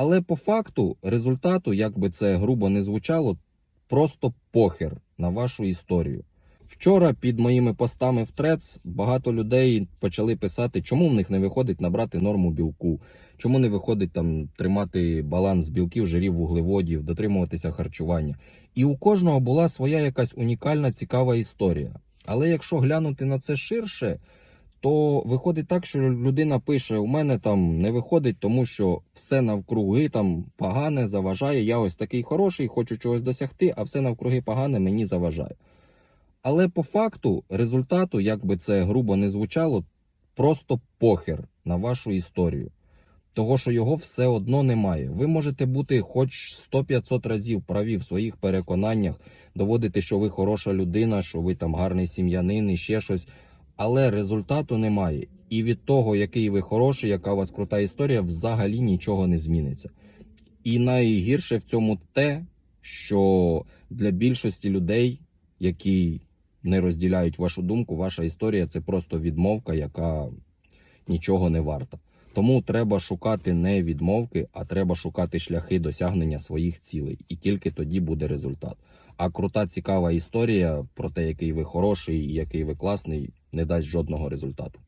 Але по факту результату, як би це грубо не звучало, просто похер на вашу історію. Вчора під моїми постами в Трец багато людей почали писати, чому в них не виходить набрати норму білку, чому не виходить там тримати баланс білків, жирів, вуглеводів, дотримуватися харчування. І у кожного була своя якась унікальна цікава історія. Але якщо глянути на це ширше, то виходить так, що людина пише: у мене там не виходить, тому що все навкруги там погане заважає. Я ось такий хороший, хочу чогось досягти, а все навкруги погане мені заважає. Але по факту результату, як би це грубо не звучало, просто похер на вашу історію. Того, що його все одно немає. Ви можете бути хоч 100-500 разів праві в своїх переконаннях, доводити, що ви хороша людина, що ви там гарний сім'янин і ще щось, але результату немає. І від того, який ви хороший, яка у вас крута історія, взагалі нічого не зміниться. І найгірше в цьому те, що для більшості людей, які не розділяють вашу думку, ваша історія це просто відмовка, яка нічого не варта. Тому треба шукати не відмовки, а треба шукати шляхи досягнення своїх цілей. І тільки тоді буде результат. А крута, цікава історія про те, який ви хороший і який ви класний, не дасть жодного результату.